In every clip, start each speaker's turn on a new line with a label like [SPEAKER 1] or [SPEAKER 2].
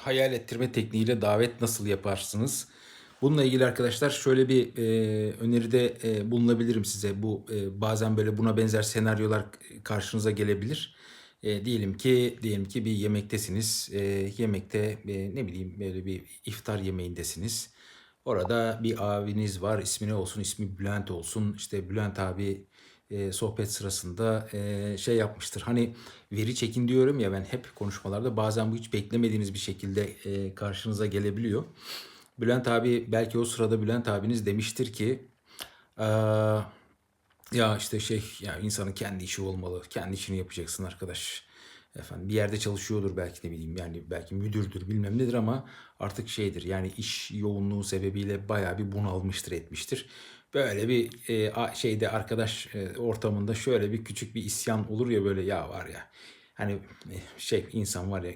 [SPEAKER 1] hayal ettirme tekniğiyle davet nasıl yaparsınız? Bununla ilgili arkadaşlar şöyle bir e, öneride e, bulunabilirim size. Bu e, bazen böyle buna benzer senaryolar karşınıza gelebilir. E, diyelim ki diyelim ki bir yemektesiniz. E, yemekte e, ne bileyim böyle bir iftar yemeğindesiniz. Orada bir abiniz var. İsmi ne olsun? İsmi Bülent olsun. İşte Bülent abi e, sohbet sırasında e, şey yapmıştır. Hani veri çekin diyorum ya ben hep konuşmalarda bazen bu hiç beklemediğiniz bir şekilde e, karşınıza gelebiliyor. Bülent abi belki o sırada Bülent abiniz demiştir ki "Aa, ya işte şey ya insanın kendi işi olmalı. Kendi işini yapacaksın arkadaş. Efendim bir yerde çalışıyordur belki ne bileyim yani belki müdürdür bilmem nedir ama artık şeydir yani iş yoğunluğu sebebiyle bayağı bir bunalmıştır etmiştir. Böyle bir e, şeyde arkadaş e, ortamında şöyle bir küçük bir isyan olur ya böyle ya var ya hani e, şey insan var ya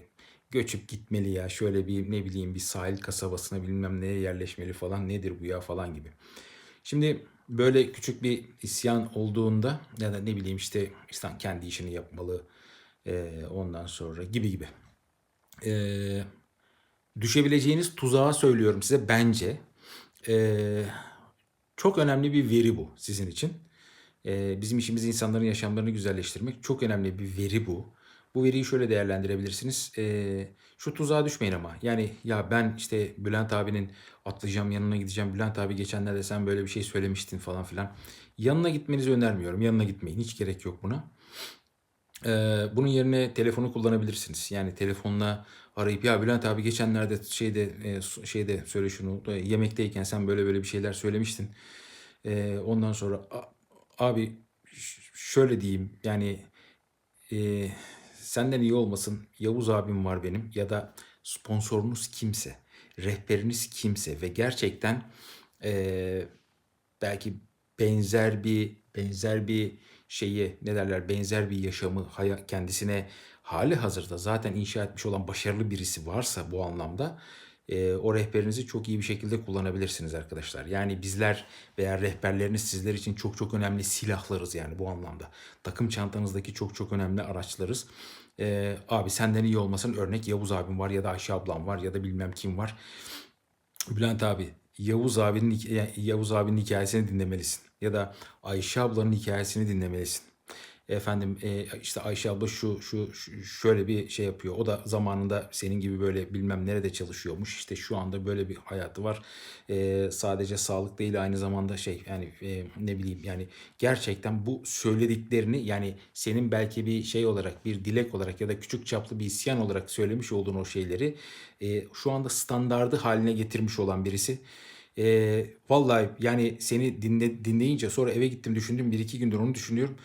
[SPEAKER 1] göçüp gitmeli ya şöyle bir ne bileyim bir sahil kasabasına bilmem neye yerleşmeli falan nedir bu ya falan gibi. Şimdi böyle küçük bir isyan olduğunda ya da ne bileyim işte insan kendi işini yapmalı e, ondan sonra gibi gibi. E, düşebileceğiniz tuzağa söylüyorum size bence. E, çok önemli bir veri bu sizin için. E, bizim işimiz insanların yaşamlarını güzelleştirmek. Çok önemli bir veri bu. Bu veriyi şöyle değerlendirebilirsiniz. E, şu tuzağa düşmeyin ama. Yani ya ben işte Bülent abinin atlayacağım yanına gideceğim. Bülent abi geçenlerde sen böyle bir şey söylemiştin falan filan. Yanına gitmenizi önermiyorum. Yanına gitmeyin. Hiç gerek yok buna. Ee, bunun yerine telefonu kullanabilirsiniz. Yani telefonla arayıp ya Bülent abi geçenlerde şeyde e, şeyde söyle şunu e, yemekteyken sen böyle böyle bir şeyler söylemiştin. Ee, ondan sonra "A- abi şöyle diyeyim yani e, senden iyi olmasın Yavuz abim var benim ya da sponsorunuz kimse, rehberiniz kimse ve gerçekten e, belki benzer bir benzer bir şeyi ne derler benzer bir yaşamı kendisine hali hazırda zaten inşa etmiş olan başarılı birisi varsa bu anlamda e, o rehberinizi çok iyi bir şekilde kullanabilirsiniz arkadaşlar. Yani bizler veya rehberleriniz sizler için çok çok önemli silahlarız yani bu anlamda. Takım çantanızdaki çok çok önemli araçlarız. E, abi senden iyi olmasın örnek Yavuz abim var ya da Ayşe ablam var ya da bilmem kim var. Bülent abi, Yavuz abinin Yavuz abinin hikayesini dinlemelisin. Ya da Ayşe ablanın hikayesini dinlemelisin. Efendim e, işte Ayşe abla şu, şu şu şöyle bir şey yapıyor. O da zamanında senin gibi böyle bilmem nerede çalışıyormuş. İşte şu anda böyle bir hayatı var. E, sadece sağlık değil aynı zamanda şey yani e, ne bileyim yani gerçekten bu söylediklerini yani senin belki bir şey olarak bir dilek olarak ya da küçük çaplı bir isyan olarak söylemiş olduğun o şeyleri e, şu anda standardı haline getirmiş olan birisi. E, vallahi yani seni dinle, dinleyince sonra eve gittim düşündüm bir iki gündür onu düşünüyorum.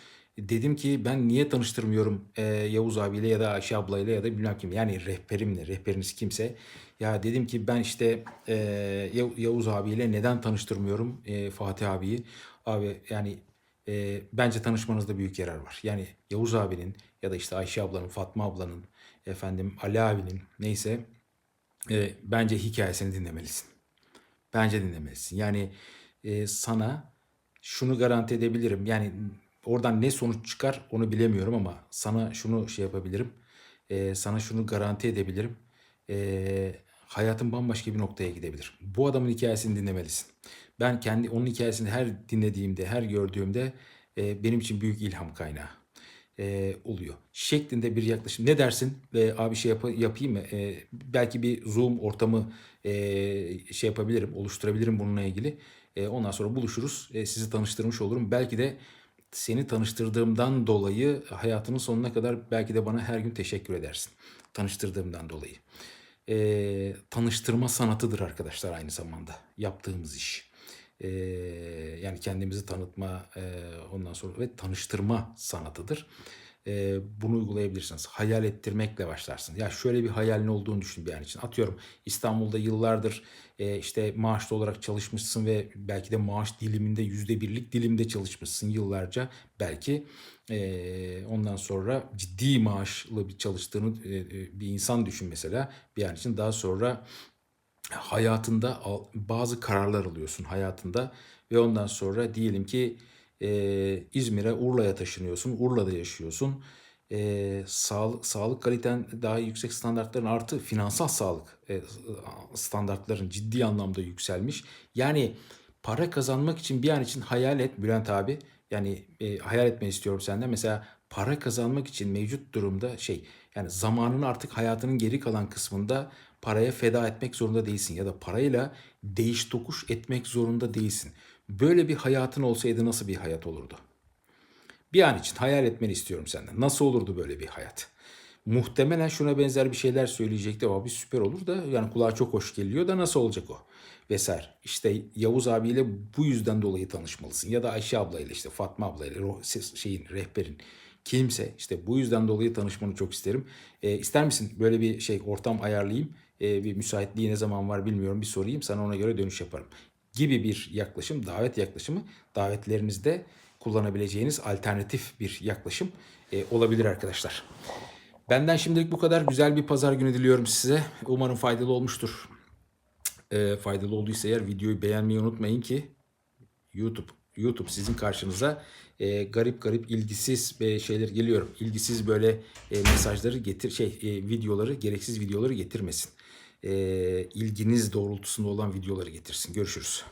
[SPEAKER 1] Dedim ki ben niye tanıştırmıyorum e, Yavuz abiyle ya da Ayşe ablayla ya da bilmem kim yani rehberimle rehberiniz kimse. Ya dedim ki ben işte e, Yav- Yavuz abiyle neden tanıştırmıyorum e, Fatih abiyi. Abi yani e, bence tanışmanızda büyük yarar var. Yani Yavuz abinin ya da işte Ayşe ablanın, Fatma ablanın, efendim Ali abinin neyse e, bence hikayesini dinlemelisin. Bence dinlemelisin. Yani e, sana şunu garanti edebilirim. Yani oradan ne sonuç çıkar onu bilemiyorum ama sana şunu şey yapabilirim. E, sana şunu garanti edebilirim. E, hayatın bambaşka bir noktaya gidebilir. Bu adamın hikayesini dinlemelisin. Ben kendi onun hikayesini her dinlediğimde, her gördüğümde e, benim için büyük ilham kaynağı e, oluyor. Şeklinde bir yaklaşım. Ne dersin? E, abi şey yap- yapayım mı? E, belki bir Zoom ortamı e, şey yapabilirim, oluşturabilirim bununla ilgili. E, ondan sonra buluşuruz. E, sizi tanıştırmış olurum. Belki de seni tanıştırdığımdan dolayı hayatının sonuna kadar belki de bana her gün teşekkür edersin. Tanıştırdığımdan dolayı. E, tanıştırma sanatıdır arkadaşlar aynı zamanda yaptığımız iş. Ee, yani kendimizi tanıtma e, ondan sonra ve tanıştırma sanatıdır. Ee, bunu uygulayabilirsiniz. Hayal ettirmekle başlarsın. Ya şöyle bir hayalin olduğunu düşün bir an için. Atıyorum İstanbul'da yıllardır e, işte maaşlı olarak çalışmışsın ve belki de maaş diliminde yüzde birlik dilimde çalışmışsın yıllarca. Belki e, ondan sonra ciddi maaşlı bir çalıştığını e, e, bir insan düşün mesela bir an için. Daha sonra hayatında bazı kararlar alıyorsun hayatında ve ondan sonra diyelim ki e, İzmir'e Urla'ya taşınıyorsun. Urla'da yaşıyorsun. e, sağlık, sağlık kaliten daha yüksek standartların artı finansal sağlık e, standartların ciddi anlamda yükselmiş. Yani para kazanmak için bir an için hayal et Bülent abi. Yani e, hayal etmeni istiyorum senden. Mesela para kazanmak için mevcut durumda şey yani zamanını artık hayatının geri kalan kısmında paraya feda etmek zorunda değilsin ya da parayla değiş tokuş etmek zorunda değilsin. Böyle bir hayatın olsaydı nasıl bir hayat olurdu? Bir an için hayal etmeni istiyorum senden. Nasıl olurdu böyle bir hayat? Muhtemelen şuna benzer bir şeyler söyleyecekti. Abi süper olur da yani kulağa çok hoş geliyor da nasıl olacak o? Vesaire. İşte Yavuz abiyle bu yüzden dolayı tanışmalısın. Ya da Ayşe ablayla işte Fatma ablayla şeyin rehberin kimse işte bu yüzden dolayı tanışmanı çok isterim. E, ister misin böyle bir şey ortam ayarlayayım? E, bir müsaitliği ne zaman var bilmiyorum bir sorayım sana ona göre dönüş yaparım. Gibi bir yaklaşım davet yaklaşımı davetlerinizde kullanabileceğiniz alternatif bir yaklaşım e, olabilir arkadaşlar. Benden şimdilik bu kadar. Güzel bir pazar günü diliyorum size. Umarım faydalı olmuştur. E, faydalı olduysa eğer videoyu beğenmeyi unutmayın ki YouTube YouTube sizin karşınıza e, garip garip ilgisiz e, şeyler geliyor. İlgisiz böyle e, mesajları getir şey e, videoları gereksiz videoları getirmesin. E, ilginiz doğrultusunda olan videoları getirsin. Görüşürüz.